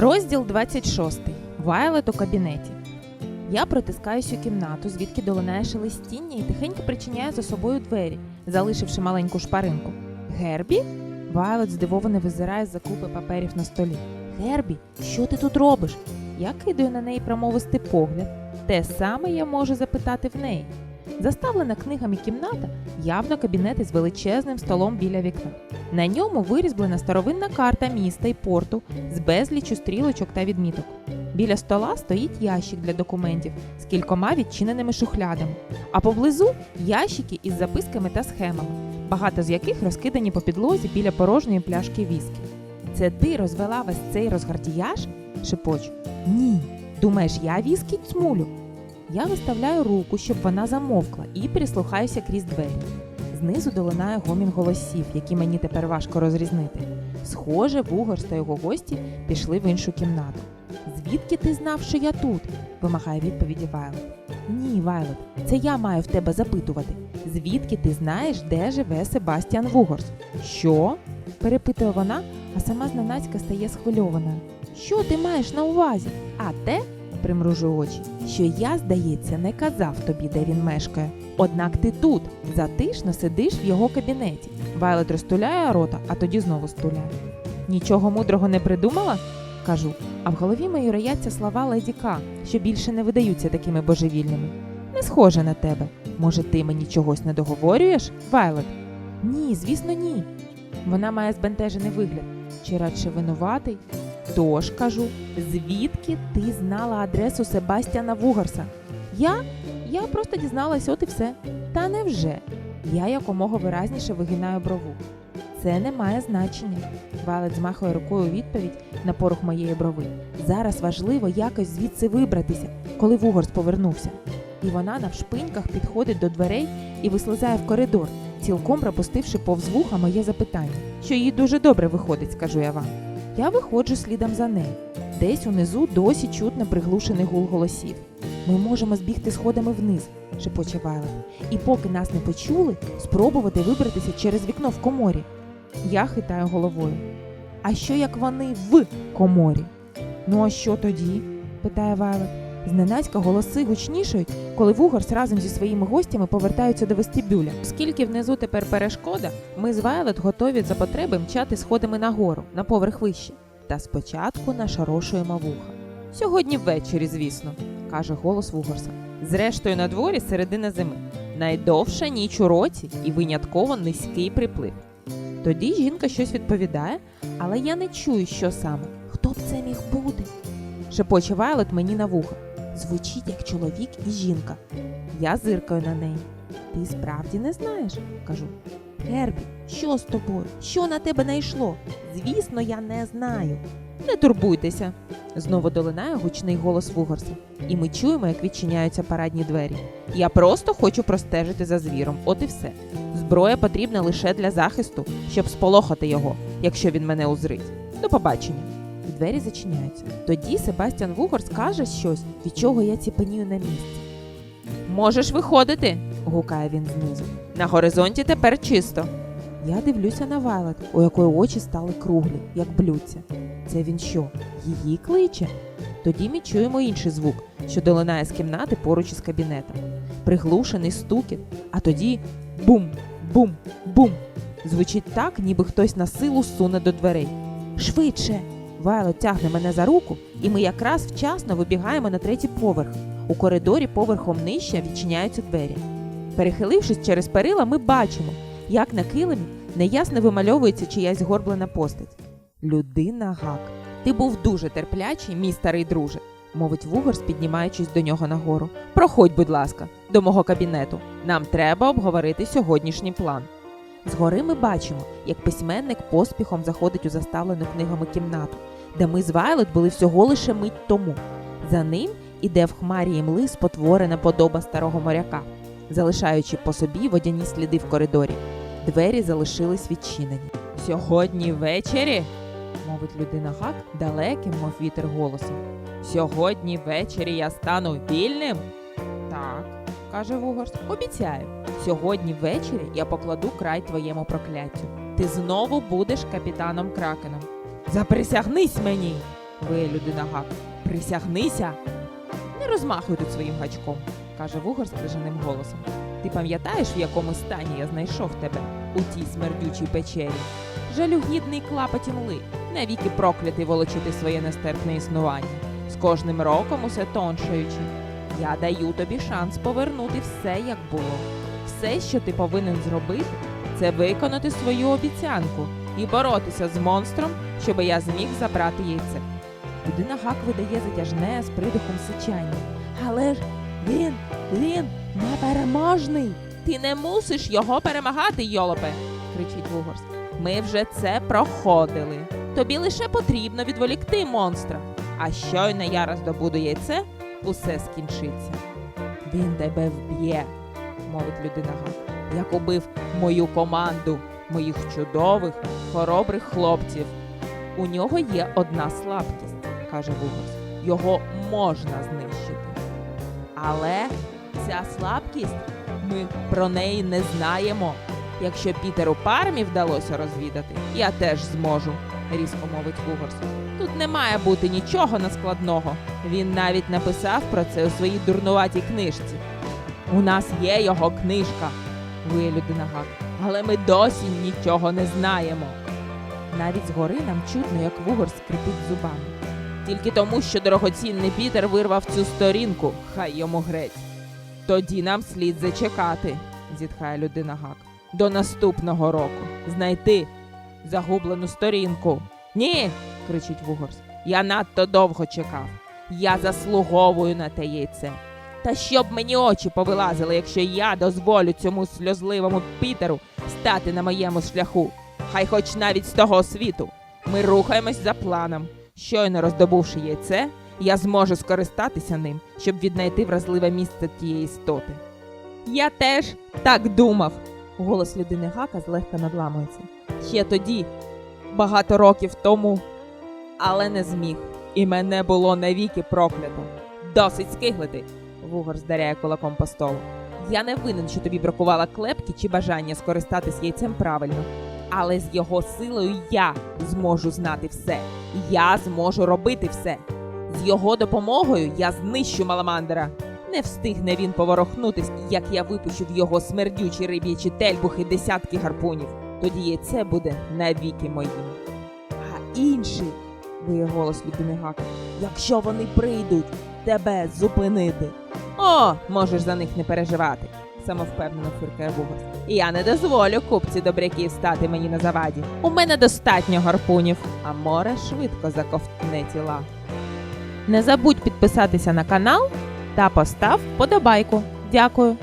Розділ 26. Вайлет у кабінеті. Я протискаюсь у кімнату, звідки долинає шелестіння і тихенько причиняю за собою двері, залишивши маленьку шпаринку. Гербі? Вайлет здивовано визирає з-за купи паперів на столі. Гербі, що ти тут робиш? Я кидаю на неї промовистий погляд. Те саме я можу запитати в неї. Заставлена книгами кімната явно кабінет із величезним столом біля вікна. На ньому вирізблена старовинна карта міста і порту з безлічу стрілочок та відміток. Біля стола стоїть ящик для документів з кількома відчиненими шухлядами, а поблизу ящики із записками та схемами, багато з яких розкидані по підлозі біля порожньої пляшки віскі. Це ти розвела весь цей розгардіяж? шепочу. Ні. Думаєш, я віскі цмулю? Я виставляю руку, щоб вона замовкла, і прислухаюся крізь двері. Знизу долинає гомін голосів, які мені тепер важко розрізнити. Схоже, Вугорс та його гості пішли в іншу кімнату. Звідки ти знав, що я тут? вимагає відповіді Вайлет. Ні, Вайлет, це я маю в тебе запитувати. Звідки ти знаєш, де живе Себастьян Вугорс? Що? перепитує вона, а сама зненацька стає схвильованою. Що ти маєш на увазі? А те, примружу очі, що я, здається, не казав тобі, де він мешкає. Однак ти тут, затишно сидиш в його кабінеті. Вайлет розтуляє рота, а тоді знову стуляє. Нічого мудрого не придумала? кажу, а в голові мої рояться слова леді К, що більше не видаються такими божевільними. Не схоже на тебе. Може, ти мені чогось не договорюєш, Вайлет? Ні, звісно, ні. Вона має збентежений вигляд. Чи радше винуватий? Тож кажу, звідки ти знала адресу Себастьяна Вугарса? Я? Я просто дізналась, от і все. Та невже? Я якомога виразніше вигинаю брову. Це не має значення. Валет змахує рукою відповідь на порух моєї брови. Зараз важливо якось звідси вибратися, коли Вугорс повернувся. І вона навшпиньках підходить до дверей і вислизає в коридор, цілком пропустивши повз вуха моє запитання, що їй дуже добре виходить, скажу я вам. Я виходжу слідом за нею. Десь унизу досі чутно приглушений гул голосів. Ми можемо збігти сходами вниз, шепоче Вайлет. І поки нас не почули, спробувати вибратися через вікно в коморі. Я хитаю головою. А що як вони в коморі? Ну а що тоді? питає Вайлет. Зненацька голоси гучнішають, коли Вугорс разом зі своїми гостями повертаються до вестибюля. Оскільки внизу тепер перешкода, ми з Вайлет готові за потреби мчати сходами нагору, на поверх вище. Та спочатку нашорошуємо вуха. Сьогодні ввечері, звісно, каже голос Вугорса. Зрештою, на дворі середина зими. Найдовша ніч у році і винятково низький приплив. Тоді жінка щось відповідає, але я не чую, що саме. Хто б це міг бути? шепоче Вайлет мені на вуха. Звучить як чоловік і жінка. Я зиркаю на неї. Ти справді не знаєш? кажу. Гербі, що з тобою? Що на тебе найшло? Звісно, я не знаю. Не турбуйтеся. Знову долинає гучний голос Вугорса, і ми чуємо, як відчиняються парадні двері. Я просто хочу простежити за звіром, от і все. Зброя потрібна лише для захисту, щоб сполохати його, якщо він мене узрить. До побачення. І двері зачиняються. Тоді Себастьян Вугор скаже щось, від чого я ціпенію на місці. Можеш виходити, гукає він знизу. На горизонті тепер чисто. Я дивлюся на Вайлет, у якої очі стали круглі, як блюдця. Це він що, її кличе? Тоді ми чуємо інший звук, що долинає з кімнати поруч із кабінетом. Приглушений стукіт, а тоді бум, бум, бум. Звучить так, ніби хтось на силу суне до дверей. Швидше! Вайло тягне мене за руку, і ми якраз вчасно вибігаємо на третій поверх. У коридорі поверхом нижче відчиняються двері. Перехилившись через перила, ми бачимо, як на килимі неясно вимальовується чиясь горблена постать. Людина гак. Ти був дуже терплячий, мій старий друже, мовить Вугорс, піднімаючись до нього нагору. Проходь, будь ласка, до мого кабінету. Нам треба обговорити сьогоднішній план. Згори ми бачимо, як письменник поспіхом заходить у заставлену книгами кімнату, де ми з Вайлет були всього лише мить тому. За ним іде в хмарі імли спотворена подоба старого моряка, залишаючи по собі водяні сліди в коридорі. Двері залишились відчинені. Сьогодні ввечері, мовить людина гак далеким, мов вітер голосом. Сьогодні ввечері я стану вільним? Так, каже Вугорс, обіцяю. Сьогодні ввечері я покладу край твоєму прокляттю. Ти знову будеш капітаном Кракеном. Заприсягнись мені. Ви людина гак. Присягнися. Не розмахуй тут своїм гачком, каже вугор скрижаним голосом. Ти пам'ятаєш, в якому стані я знайшов тебе у тій смердючій печері? Жалюгідний клапоті мли, навіки проклятий волочити своє нестерпне існування, з кожним роком усе тоншаючи. Я даю тобі шанс повернути все, як було. Все, що ти повинен зробити, це виконати свою обіцянку і боротися з монстром, щоб я зміг забрати яйце. Людина гак видає затяжне з придухом сичання. Але ж він, він непереможний. Ти не мусиш його перемагати, йолопе, кричить Вугорс. Ми вже це проходили. Тобі лише потрібно відволікти монстра. А щойно я роздобуду яйце, усе скінчиться. Він тебе вб'є, мовить людина гак, як убив мою команду, моїх чудових, хоробрих хлопців. У нього є одна слабкість, каже Вугорс. Його можна знищити. Але ця слабкість ми про неї не знаємо. Якщо Пітеру Пармі вдалося розвідати, я теж зможу, різко мовить Вугорс. Тут не має бути нічого наскладного. Він навіть написав про це у своїй дурнуватій книжці. У нас є його книжка, виє людина гак, але ми досі нічого не знаємо. Навіть згори нам чутно, як Вугор скрипить зубами. Тільки тому, що дорогоцінний Пітер вирвав цю сторінку, хай йому грець. Тоді нам слід зачекати, зітхає людина гак. До наступного року знайти загублену сторінку. Ні. кричить Вугорс. Я надто довго чекав. Я заслуговую на те яйце. Та щоб мені очі повилазили, якщо я дозволю цьому сльозливому Пітеру стати на моєму шляху. Хай хоч навіть з того світу. Ми рухаємось за планом. Щойно роздобувши яйце, я зможу скористатися ним, щоб віднайти вразливе місце тієї істоти. Я теж так думав. Голос людини Гака злегка надламується. Ще тоді, багато років тому, але не зміг. І мене було навіки проклято. Досить скиглити. Вугор здаряє кулаком по столу. Я не винен, що тобі бракувало клепки чи бажання скористатись яйцем правильно. Але з його силою я зможу знати все. Я зможу робити все. З його допомогою я знищу Маламандера. Не встигне він поворохнутись, як я випущу в його смердючі риб'ячі тельбухи десятки гарпунів. Тоді яйце буде навіки моїм. А інші, виє голос людини Гака, якщо вони прийдуть тебе зупинити. О, можеш за них не переживати, самовпевнено фиркає І Я не дозволю купці добряків стати мені на заваді. У мене достатньо гарпунів, а море швидко заковтне тіла. Не забудь підписатися на канал та постав вподобайку. Дякую.